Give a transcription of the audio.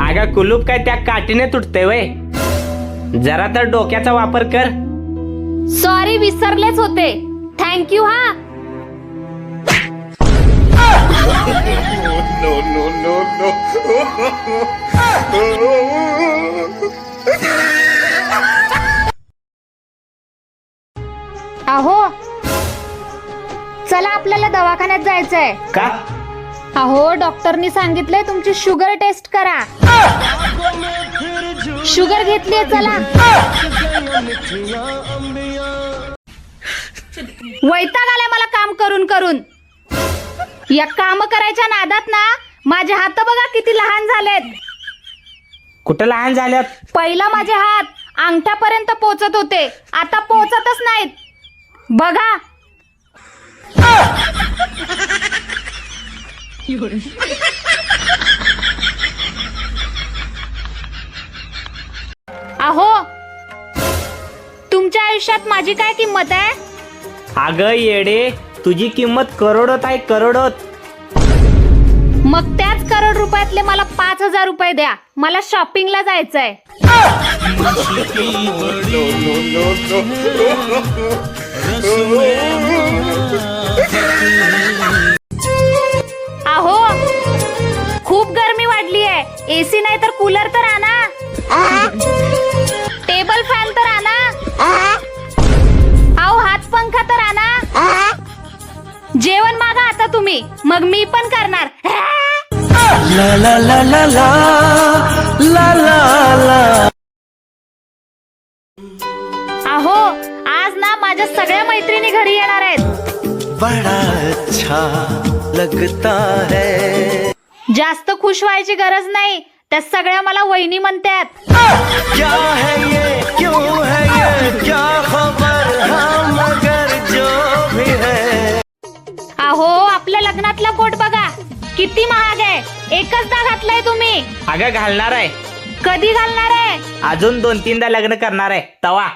अगं कुलूप काय त्या काठीने तुटते वय. जरा तर डोक्याचा वापर कर. सॉरी विसरलेच होते. थँक्यू हा. अहो चला आपल्याला दवाखान्यात जायचंय. का? अहो डॉक्टरनी सांगितलंय तुमची शुगर टेस्ट करा. शुगर घेतलीये चला. वैताग आलाय मला काम करून करून. या काम करायच्या नादात ना माझे हात बघा किती लहान झालेत. कुठं लहान झाल्यात? पहिला माझे हात अंगठ्यापर्यंत पोचत होते. आता पोचतच नाहीत. बघा. अहो तुमच्या आयुष्यात माझी काय किंमत आहे? अगं येडे तुझी किंमत करोडोत आहे करोडोत. मग त्याच करोड रुपयातले मला पाच हजार रुपये द्या. मला शॉपिंगला जायचंय. एसी नाही तर कूलर तर आणा. टेबल फॅन तर आणा. अहो हात पंखा तर आणा. जेवण मागा आता तुम्ही. मग मी पण करणार. अहो आज ना माझ्या सगळ्या मैत्रिणी घरी येणार आहेत. बड़ा अच्छा लगता है. जास्त खुश व्हायची गरज नाही. त्या सगळ्या मला वहिनी म्हणतात क्या है ये? क्यों है ये? क्या खबर हाँ मगर जो भी है? अहो आपल्या लग्नातला कोट बघा. किती महाग आहे. एकच दा घातलाय तुम्ही. अगं घालणार आहे. कधी घालणार आहे? अजून दोन तीनदा लग्न करणार आहे. तवा.